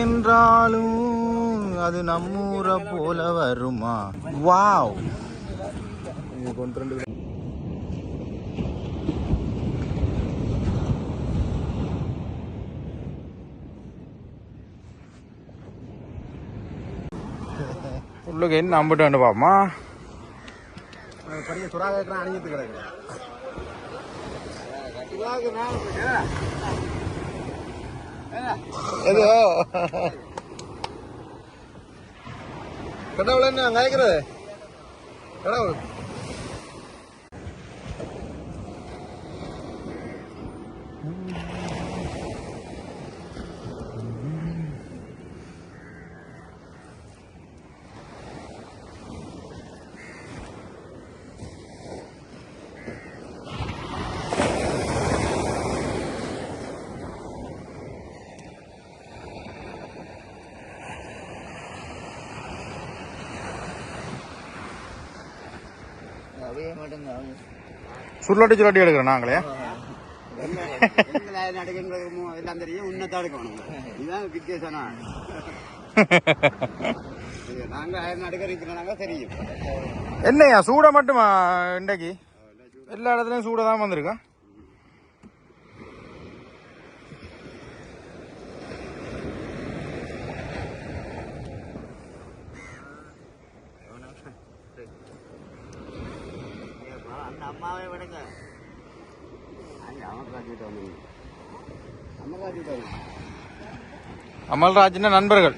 என்றாலும் அது நம்மூரை போல வருமா? வாவ். உள்ளுக்கு என்ன அம்பிட்டு வந்து பாப்பமா? பெரிய சுறாக அணிஞ்சிட்டு கிடக்கு ஏதோ கடவுள் என்ன கேட்கறது கடவுள் அப்படியே மட்டும்தான் சுருளாட்டி சுருளாட்டி எடுக்கிறோம் நாங்களே. எல்லாம் தெரியும். உன்னதான் எடுக்கணும். இதுதான் தெரியும். என்னையா? சூட மட்டுமா இன்றைக்கு? எல்லா இடத்துலயும் சூட தான் வந்திருக்கா அந்த அம்மாவை விடுங்க அமர்ராஜிட்ட வந்து அமர்ராஜிட்ட வந்து அமல்ராஜின் நண்பர்கள்.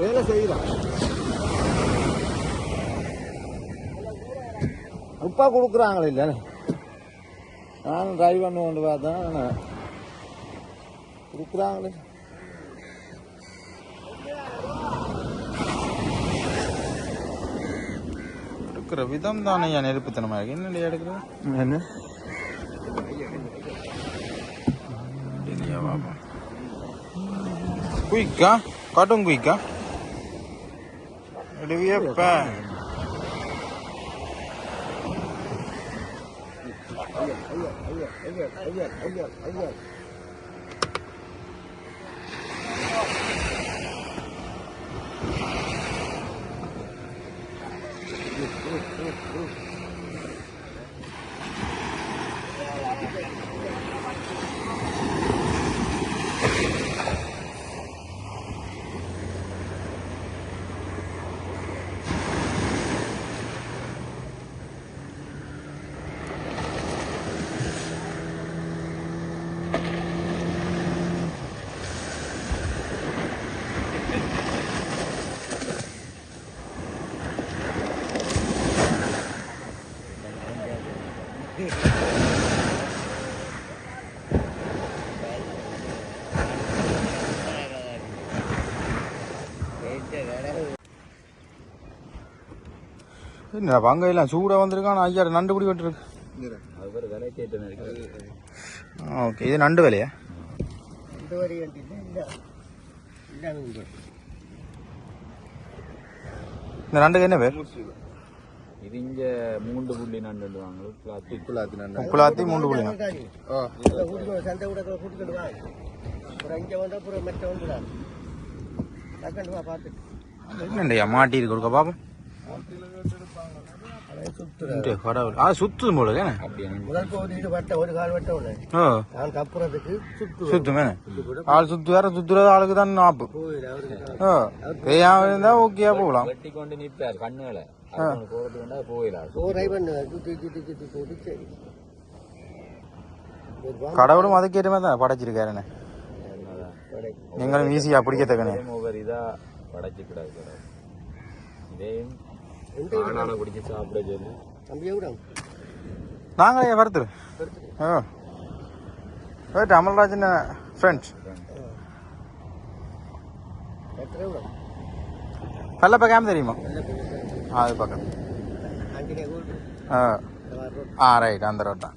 வேலை செய்யலாம் உப்பா கொடுக்குறாங்களே இல்ல? நானும் டிரைவ் பண்ண கொண்டு பார்த்தேன். கொடுக்குறாங்களே. எடுக்கிற விதம் தானே ஐயா நெருப்புத்தனமா இருக்கு என்ன எடுக்கிறது? என்ன? குயிக்கா? காட்டும் குயிக்கா? எடுவியப்ப என்ன பங்கையெல்லாம் சூடா வந்திருக்கான். ஐயா நண்டு பிடி கேட்டு ஓகே. இது நண்டு விலையா? இந்த. நண்டுக்கு என்ன பேர்? இது இங்க மூன்று புள்ளி நண்டு வாங்க பிளாஸ்டிக் உப்புலாத்தி மூன்று புள்ளி சந்தை கூட கூட்டிக்கிட்டு வா. அப்புறம் இங்க வந்து அப்புறம் மெட்ட வந்துடா. டக்குன்னு வா பார்த்துட்டு என்னண்டையா மாட்டி இருக்கு கொடுக்க பாப்போம். கடவுள். ஆ சுத்துது போல ஒரு கால் வட்ட உள்ள. ஓ. நான் தப்புறதுக்கு சுத்து சுத்துமே ஆள் சுத்து வேற சுத்துறது ஆளுக்கு தான் நாப்பு. இருந்தா ஓகேயா போகலாம் வெட்டி கொண்டு நிற்பார் கண்ணுகளை. போறது கொண்டா போயிடலாம். சோறை பண்ணு. சுத்தி சுத்தி சுத்தி போட்டு சரி கடவுளும் அதுக்கேற்ற மாதிரி தான் படைச்சிருக்காரு என்ன? நீங்களும் ஈஸியா பிடிக்கத்தக்கனே ஒவ்வொரு இதா படைச்சு கூடாது கூடாது இதையும் ஆனால குடிச்சு சாப்பிட சொல்லி. தம்பியை விட. நாங்களே ஓ. ரைட் அமல்ராஜன் ஃப்ரெண்ட்ஸ் எத்தனை விட பல்ல பக்கம் தெரியுமா அது கூட்டு ஆ ஆ ரைட் அந்த ரோட் தான்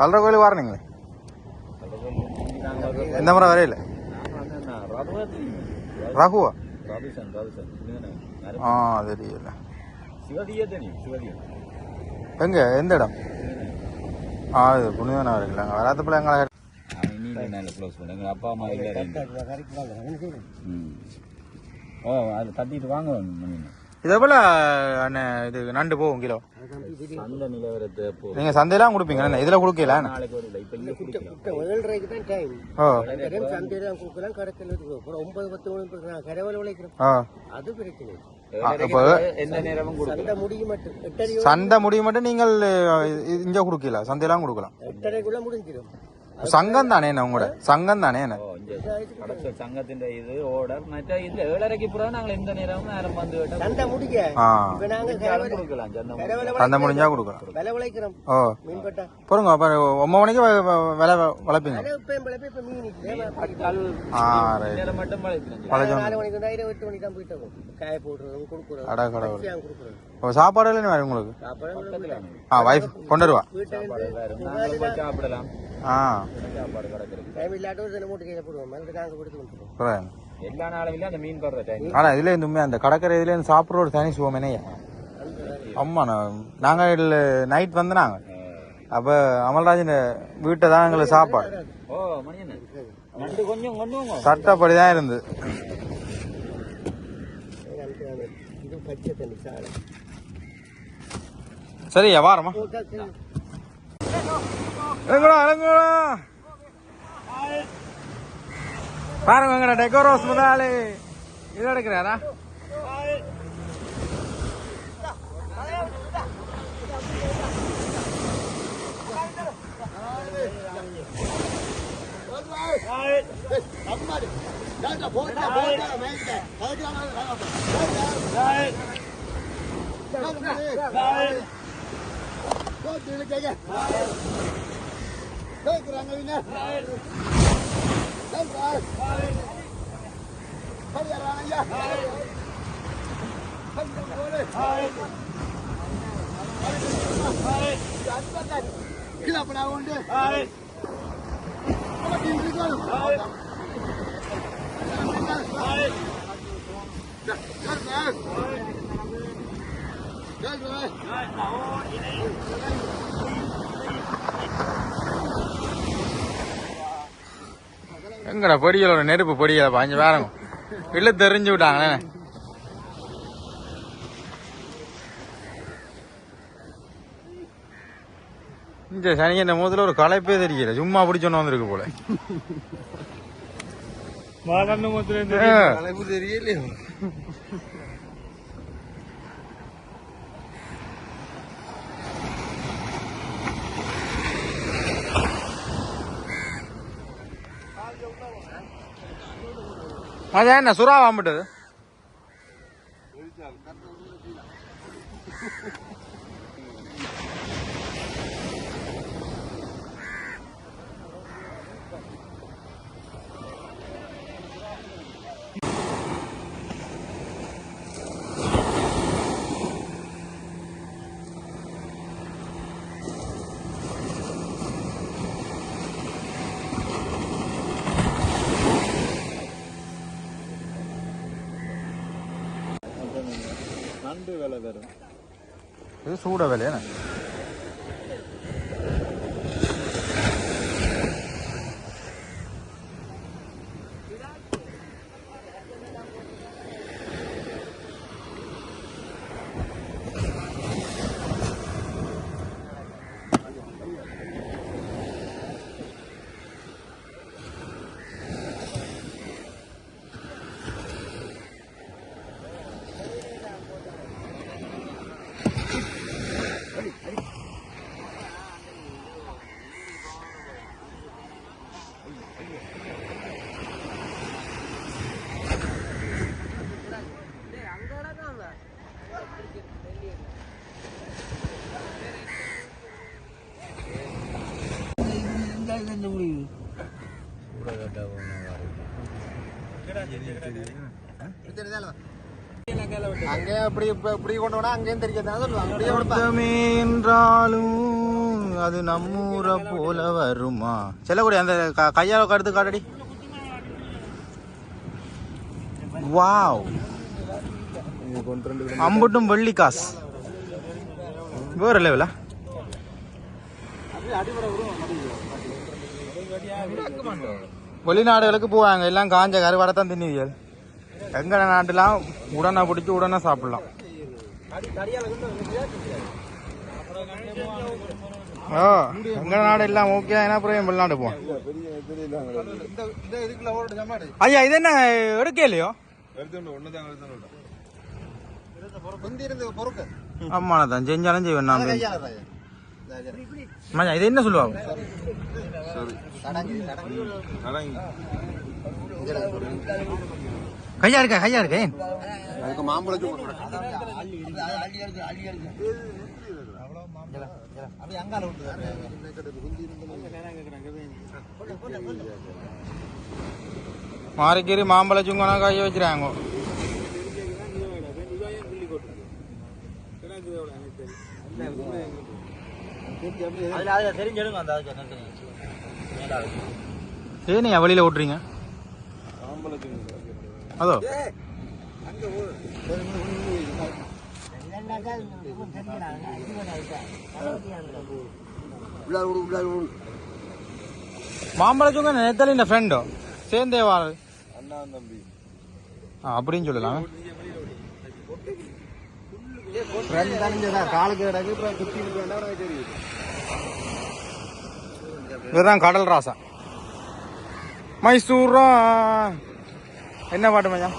பல்ற கோயிலுக்கு வரணுங்களே எந்த முறை வரையில ரகுவா. ஆ தெரியல எங்க எந்த இடம் ஆ இது புனிதனா இருக்குல்ல வராத பிள்ளை எங்களை எங்கள் அப்பா அம்மா இல்லை ஓ அது தட்டிட்டு வாங்க இதே போல அண்ணே இது நண்டு போகும் கிலோ. நீங்க சந்தையெல்லாம் கொடுப்பீங்க இதுல கொடுக்கல. சந்தை முடிய மட்டும் நீங்கள் இங்க கொடுக்கல. சந்தையெல்லாம் கொடுக்கலாம். சங்கம் தானே என்ன உங்களோட? சங்கம் தானே என்ன கடைசி சங்கத்தின் இது ஓர்டர் மற்ற இதுல ஏழரைக்கு பிறகு நாங்கள் எந்த நேரமும் நேரம் வந்து கேட்டால் சந்தை முடிக்க ஆ இப்ப நாங்க கொடுக்கலாம் கொடுக்கலாம் சந்தம் கரவலை சந்தை முடிஞ்சா கொடுக்கலாம் விலை உழைக்கிறோம் ஓ மீன் பட்டா பொறுங்க அப்ப ஒன்பது மணிக்கு வ- வ- விலை வ- வளர்ப்பீங்க ஆனா இப்ப என் பிழைப்பு இப்ப மீன் இல்லை. கால் ஆ ரைட் நேரம் மட்டும் பழக்கம் நாலு மணிக்கு வந்தா இருபது எட்டு மணிக்கு தான் போயிட்டு இருக்கோம் காய போடுறதும் கொடுக்குறோம் அடா கடவுள் பச்சையாங்க கொடுக்குறோம் இப்போ சாப்பாடு இல்லைன்னு வேறு உங்களுக்கு? ஆ வைஃப் கொண்டு வருவா நாங்களும் சாப்பிடலாம் ஆ. சாப்பாடு கிடக்குறது எல்லா நாளும் அந்த மீன் படுற டைம் இதுல இருந்து அந்த கடற்கரை இதுல இருந்து சாப்பிட்ற ஒரு தனி சுவமேனையா ஆமா நாங்கள் இதில் நைட் வந்து நாங்க அமல்ராஜன் வீட்டை தான் எங்களுக்கு சாப்பாடு. ஓ சட்டப்படி தான் இருந்து பச்சை தண்ணி சாலை சரியா வாரமா எங்கடா எங்கடா பாருங்க எங்கடா டெக்கோரோஸ் முதலாளி. இது எடுக்கிறாரா? તિલકે જય રંગવીને જય ભારત હરિયા રાણિયા હરિયા બોલે ખીલા પણ આવો ને ટીમરી કરું ભારત ભારત எங்கடா பொடிகளோட நெருப்பு பொடிகளை பாஞ்சு பாருங்க. இல்ல தெரிஞ்சு விட்டாங்களே. இந்த சனி என்ன முதல்ல ஒரு களைப்பே தெரியல. சும்மா பிடிச்சோன்னு வந்திருக்கு போல. தெரியலையோ? அதான் என்ன சுறா வாம்பிட்டது. சூடு விலை தரும் இது சூட விலையா அங்கே அப்படி இப்படி கொண்டு போனா அங்கேயும் தெரியாதான் சொல்லுவாங்க. அப்படியே ஒருத்தமே என்றாலும் அது நம்மூரை போல வருமா? செல்லக்கூடிய அந்த க- கையால கடுத்து காட்டடி. வாவ். அம்புட்டும் வெள்ளி காசு வேற லெவலா வெளிநாடுகளுக்கு போவாங்க. எல்லாம் காஞ்ச கருவாடை தான் தின்னுவியல். எங்கட நாட்டுலாம் உடனே பிடிச்சி உடனே சாப்பிடலாம் ஓ எங்க நாடு எல்லாம் ஓகே என்ன அப்புறம் வெளிநாடு போவோம் ஐயா இது என்ன எடுக்க இல்லையோ ஆமா தான் செஞ்சாலும் செய்வேன் நான் மச்சான், இது என்ன சொல்லுவாங்க கையா இருக்க கையா இருக்க? மாறிக்கீரி மாம்பழ சுங்கனா கைய வச்சிருக்காங்க ஏன் வெளியில ஓட்டுறீங்க? மாம்பழ சுங்க அதோ. மாம்பழச்சுங்க நேத்தாலும் இந்த ஃப்ரெண்டோ சேர்ந்தே வார அப்படின்னு சொல்லலாம். இதுதான் கடல் ராசா. மைசூரா. என்ன பாட்டு மச்சான்?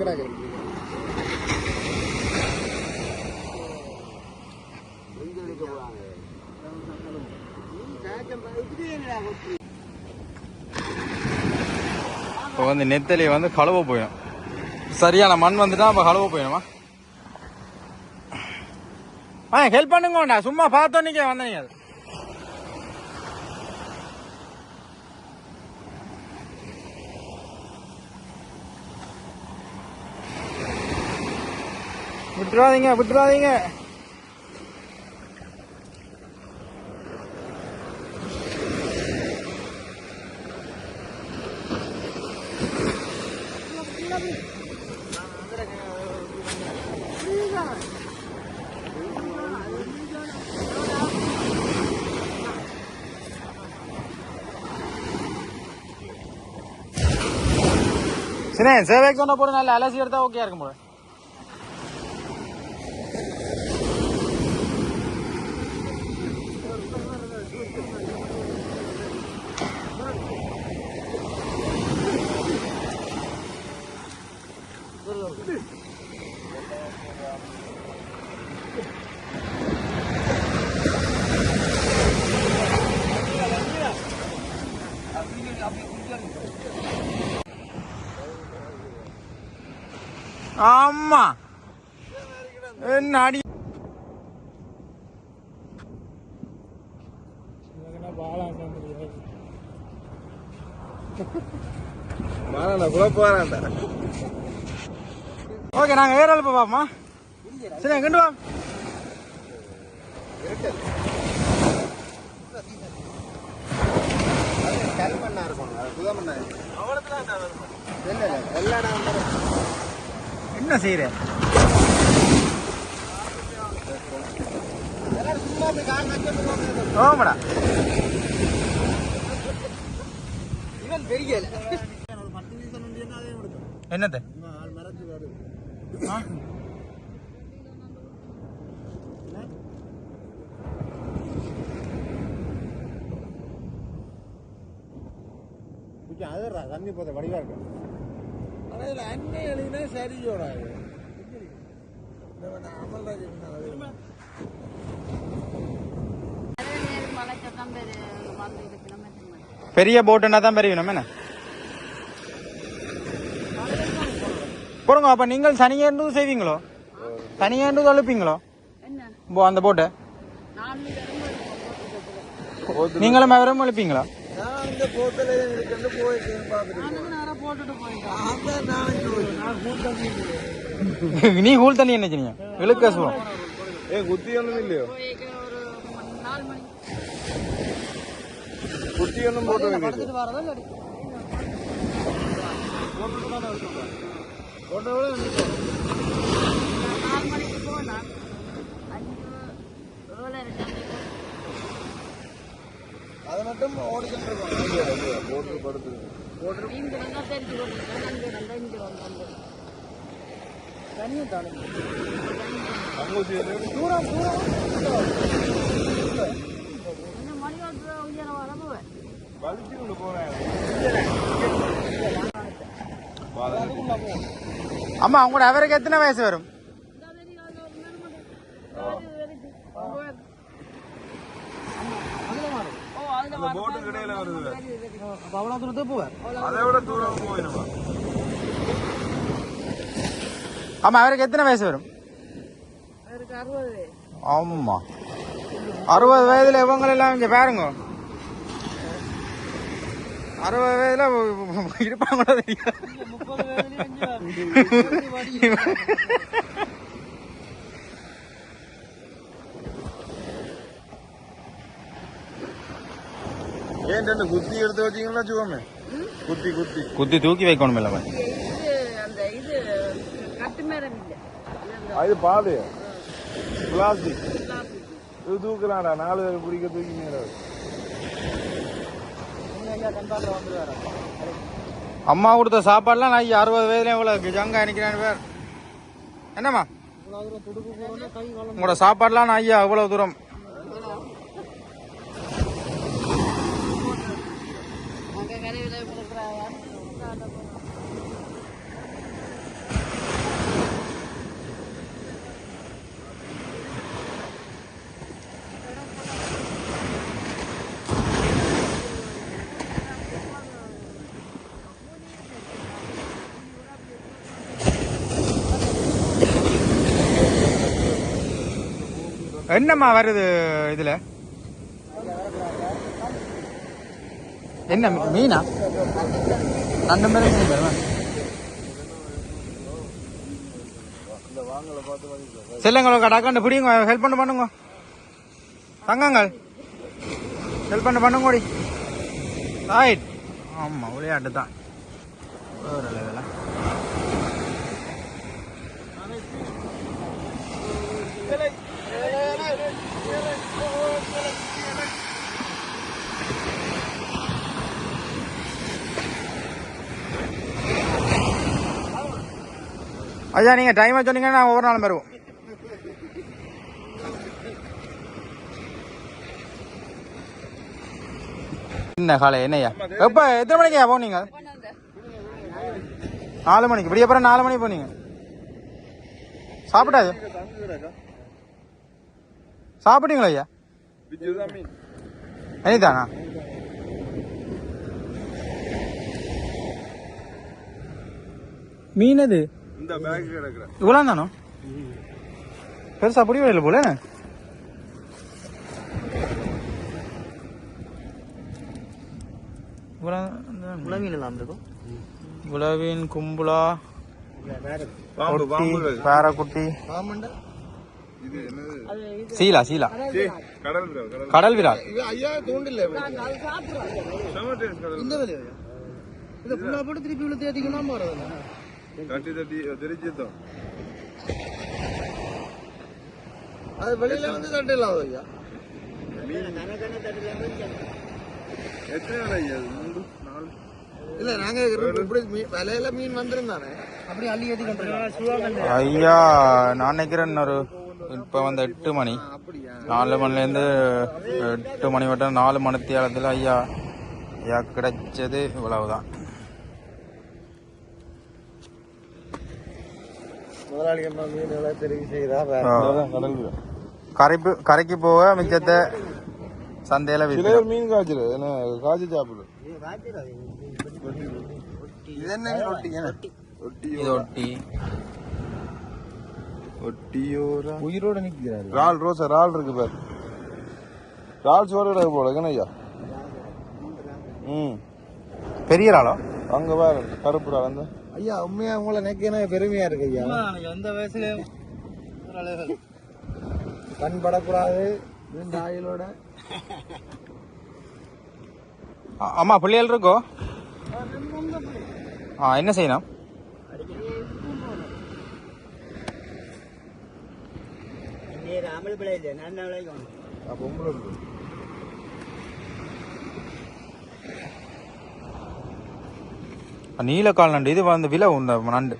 கிடக்கு. இப்போ வந்து நெத்தலி வந்து கழுவ போயிடும். சரியான மண் வந்துட்டா அப்போ கழுவ போயிடுமா? ஆ ஹெல்ப் பண்ணுங்கண்டா. சும்மா பார்த்தோன்னே வந்தீங்க அது விட்டுறாதீங்க விட்டுறாதீங்க. சரி சேவைக்கு சொன்ன போட நல்ல அலசி எடுத்தா ஓகே இருக்கும் போல. ஆமா. என்ன அடி ஓகே நாங்க வேற ஆள் பாப்போமா சரி கண்டு வா. கருமண்ணா இருக்கும் அது புதமண்ணா இல்லை இல்லை எல்லா இடம் என்ன செய்யற? ஓமடா இவன் பெரிய என்னது? அதுரா தண்ணி போத வடிவா இருக்கு. ஆனால் இதில் அன்னை எழுதினா சரியோட அமல்ராஜ் பெரிய போட்டுன்னா தான் பெரிய என்ன? போடுங்க அப்ப நீங்கள் சனியாண்டு செய்வீங்களோ? சனியாண்டு அழுப்பீங்களோ போ அந்த போட்டை நீங்களும் வெறும் அழுப்பீங்களா நான் இந்த பார்த்துட்டு நீ கூழ் தண்ணி என்ன செய்ய இழுக்க சுகம் ஏ குத்தி ஒண்ணும் இல்லையோ? குத்தி ஒண்ணும் போட்டு நாலு மணிக்கு போனா அஞ்சு ஏழு ரெண்டு அதை மட்டும் ஓடிக்கிட்டு இருக்கோம். போட்டு படுத்துருக்கு மீன் கிடந்தா தெரிஞ்சு கொண்டிருக்கேன் அங்கே ரெண்டு இங்கே வந்து தனியும் தானே தூரம் தூரம் இன்னும் மணி ஓட்டு போவேன் வலிச்சு கொண்டு அம்மா உங்களோட அவருக்கு எத்தனை வயசு வரும்? போட்டு கடையில வருது. அப்போ அவ்வளோ தூரத்துக்கு போவார். அதை விட தூரம் போயிடுமா அம்மா அவருக்கு எத்தனை வயசு வரும்? ஆமா. அறுபது வயதுல இவங்க எல்லாம் இங்க பாருங்க. அறுபது வயதுல இருப்பாங்களோ தெரியாது. ஏன் குத்தி எடுத்து வச்சீங்களா சுகமே குத்தி குத்தி குத்தி தூக்கி வைக்கணும் இல்ல அது பாது பிளாஸ்டிக் இது தூக்கலாம்டா நாலு பேர் பிடிக்க தூக்கி அம்மா கொடுத்த சாப்பாடுலாம் நான் ஐயா அறுபது வயதுல இவ்வளவு ஜங்கா நினைக்கிறேன் பேர் என்னம்மா உங்களோட சாப்பாடுலாம் நான் ஐயா அவ்வளவு தூரம் அங்கே கரையில் என்னம்மா வருது இதில்? என்ன மீனா? அந்த மாதிரி மீன் வருமா செல்லுங்க கடாக்காண்டு பிடிங்க ஹெல்ப் பண்ண பண்ணுங்க. தங்கங்கள் ஹெல்ப் பண்ண பண்ணுங்க ஓடி ரைட் ஆமாம் விளையாட்டு தான் ஒரு லெவலாக ஐயா நீங்க டைமை சொன்னீங்கன்னா நான் ஒவ்வொரு நாளும் வருவோம். என்ன காலை என்னையா எப்ப எத்தனை மணிக்கு போனீங்க? நாலு மணிக்கு. இப்படி அப்புறம் நாலு மணிக்கு போனீங்க. சாப்பிட்டாது சாப்பிட்டீங்களா ஐயா? அனிதானா? மீனது மீன் அது? இந்த பேக் கிடக்குற இவ்வளோ தானோ பெருசா பிடி இல்லை போல? குலவின் கும்புலா? பாம்பு பாம்பு பேரக்குட்டி. ஆமாண்டா இது என்னது? சீலா சீலா. சீ, கடல் விரா, கடல் கடல் விரால் தட்டி தட்டி அது வெளியில வந்து தட்டிடலாம் ஐயா. எத்தனை ஐயா அது? மூணு நாலு? இல்ல நாங்க இப்படி மீ- விலையில மீன் வந்திருந்தானே அப்படி அள்ளி ஏத்தி கொண்டு ஐயா நான் நினைக்கிறேன் ஒரு இப்போ வந்து எட்டு மணி. நாலு மணிலேருந்து எட்டு மணி மட்டும் நாலு மணித்தியாலத்தில் ஐயா ஐயா கிடைச்சது இவ்வளவுதான். முதலாளி அம்மா மீன் எல்லாம் தெரிவு விரா. கரைப்பு கரைக்கு போக மிச்சத்தை சந்தையில பேர் மீன் காய்ச்சல். என்ன காய்ச்சி சாப்பிடு இது என்ன ரொட்டி ஒட்டி இது ஒட்டி. ஒட்டியோரா? உயிரோட நிற்கிறாரு. ரால் ரோசா ரால் இருக்கு பாரு. ரால் சோறு போல என்ன ஐயா ம். பெரிய ஆளோ அங்க பாரு கருப்பு ரால் அந்த. ஐயா உண்மையா உங்களை நினைக்க பெருமையா இருக்கு ஐயா. எந்த வயசுல கண் படக்கூடாது இந்த ஆயிலோட அம்மா பிள்ளைகள் இருக்கோ? ஆ என்ன செய்யணும்? அமல் பிள்ளை இல்லை நான் நீலக்கால் நண்டு இது வந்து விலை உந்த நண்டு.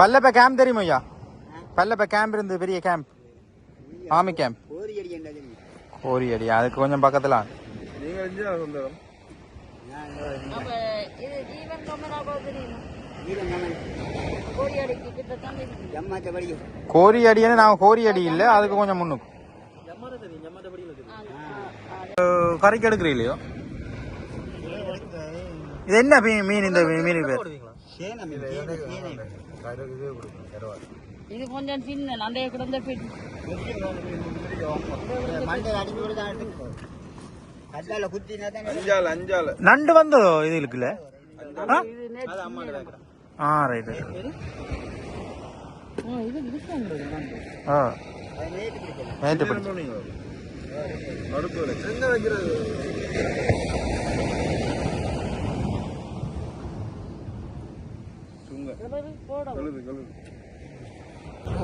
பல்லப்ப கேம்ப் தெரியுமா ஐயா? பல்லப்ப கேம்ப் இருந்து பெரிய கேம்ப் ஆமி கேம்ப் கோரி அடி அதுக்கு கொஞ்சம் பக்கத்துல. நீங்கள் தெரியுமா கோடியாடிக்கு கிட்ட தான் கோரி அடின்னு நான் கோரி அடி இல்ல அதுக்கு கொஞ்சம் முன்னுக்கு. அஹ், கறிக்கு எடுக்கிறீங்களோ? இது என்ன மீன் மீன் இந்த மீன் பேர்? இது கொஞ்சம் சின்ன நந்தைய கிடந்த பின் நண்டு வந்ததோ இது இருக்குல்ல ஆ? இது நேற்று ஆ. ரைட் ஆ நேற்று பிடிச்ச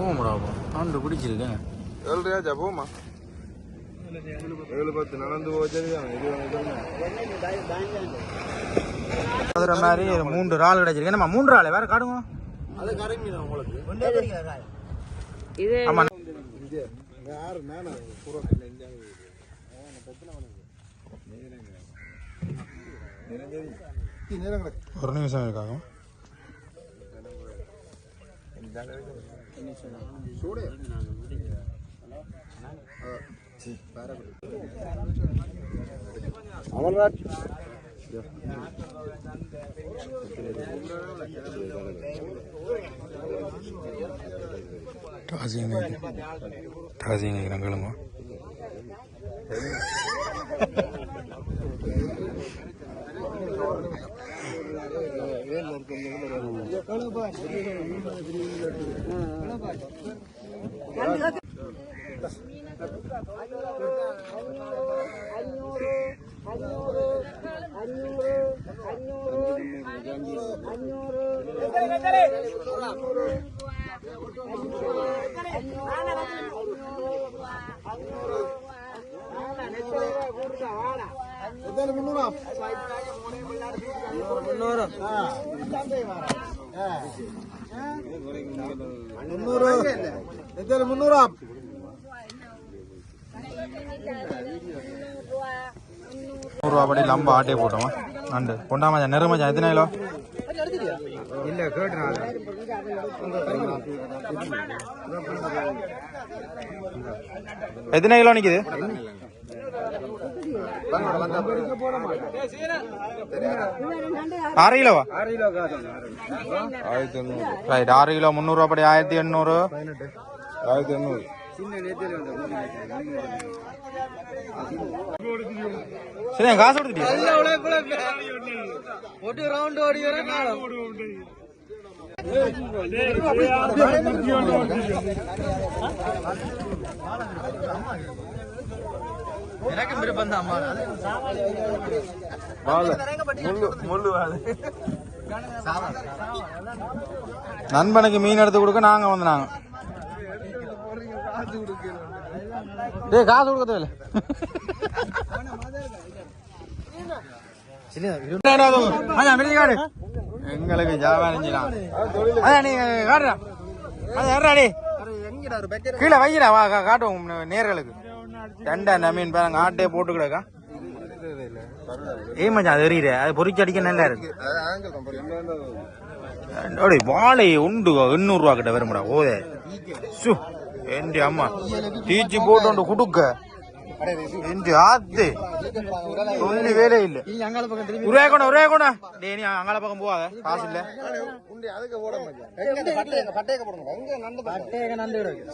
ஓமடா நண்டு பிடிச்சிருக்கேன் ஏழ்றையாச்சா போமா ஏழு பத்து நடந்து அதுற மாதிரி ஒரு மூன்று இறால் கிடைச்சிருக்கு. என்னம்மா மூன்று ஆள் வேற காடுங்க. அது கரைமீன் உங்களுக்கு. இது ஆமா. யாரு நானா பூரா ஒரு நிமிஷம் இருக்காங்க. அமர்நாத் டாசிங் டாசிங் நாங்களுங்க முன்னூறு. எத்தனை முன்னூறா நூறுரூவா படி லம்ப ஆட்டே போட்டோமா. நண்டு. கொண்டாம நெரு மச்சான் எத்தனை கிலோ? இல்ல கேட்டுனா எத்தனை கிலோ நிக்குது? ஆறு கிலோவா? ஆயிரத்தி எண்ணூறு. ரைட் ஆறு கிலோ முந்நூறுரூவா படி ஆயிரத்தி எண்ணூறு. ஆயிரத்தி எண்ணூறு. சரி காசு கொடுத்துட்டியா ஒரு ரவுண்ட் ஓடி வர எனக்கு விருப்பம் தான் முள்ளு நண்பனுக்கு மீன் எடுத்து கொடுக்க நாங்க வந்து நாங்க. டேய் காசு கொடுக்க காடு. எங்களுக்கு கீழே வைக்கிறா வா காட்டும் நேர்களுக்கு. ரெண்டா மீன் பாருங்க ஆட்டே போட்டு கிடக்கா ஏ மச்சான் அது எறிகிற அது பொறிச்சு அடிக்க நல்லா இருக்கு. வாழை உண்டு எண்ணூறு ரூபா கிட்ட வரும்டா ஓதே சு. ஏண்டி அம்மா? டீச்சி போட்டு கொண்டு குடுக்க வேலை இல்ல. உருவாய கொண்டா உருவாய கொண்டா டே நீ அங்கால பக்கம் போவாத காசு இல்ல.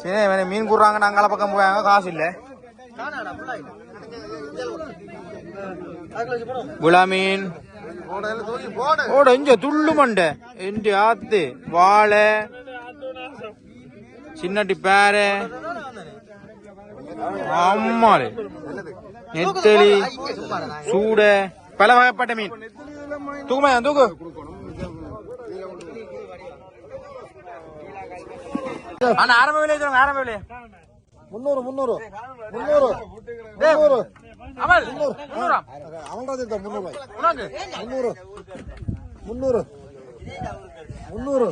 சரி வேற மீன் கூடுறாங்க அங்கால பக்கம் போவாங்க காசு இல்ல. விழா மீன். ஓட இங்க துள்ளு மண்டை. என்று ஆத்து? வாழை. சின்னட்டி பேரு. ஆமாரு நெத்தலி சூட. பல வகைப்பட்ட மீன். தூக்குமா தூக்கு? அண்ணா ஆரம்ப விலையை சொல்லுங்க ஆரம்ப முன்னூறாம் அவன்டா முந்நூறு. உனக்கு? முந்நூறு. முந்நூறு. முந்நூறு.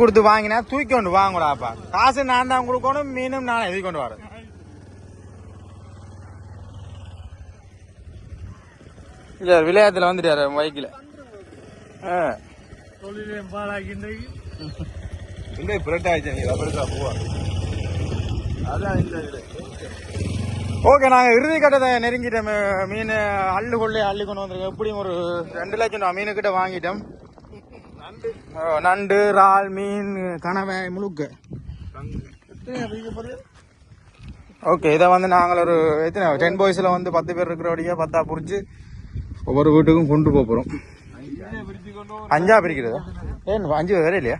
கொடுத்து வாங்கினா தூக்கி கொண்டு வாங்கடாப்பா காசு நான் தான் கொடுக்கணும் மீனும் நான் எதுக்கு கொண்டு வரேன். இல்ல விளையாட்டுல வந்துட்டாரு பைக்கில் இந்த பிரெட் ஆயிடுச்சு நீ ரப்பர் போவா. அதான் இது. ஓகே நாங்க இறுதி கட்டத்தை நெருங்கிட்டோம். மீன் அள்ளு கொள்ளை அள்ளி கொண்டு வந்திருக்கோம். எப்படியும் ஒரு ரெண்டு லட்சம் ரூபா மீனு கிட்ட வாங்கிட்டோம். நண்டு. இறால் மீன் கனவை முழுக்க. ஓகே இதை வந்து நாங்கள் ஒரு எத்தனை? டென் பாய்ஸில் வந்து பத்து பேர் இருக்கிறபடியா பத்தா புரிச்சு ஒவ்வொரு வீட்டுக்கும் கொண்டு போக போகிறோம் அஞ்சா பிரிக்கிறதா? ஏன் அஞ்சு வேற இல்லையா?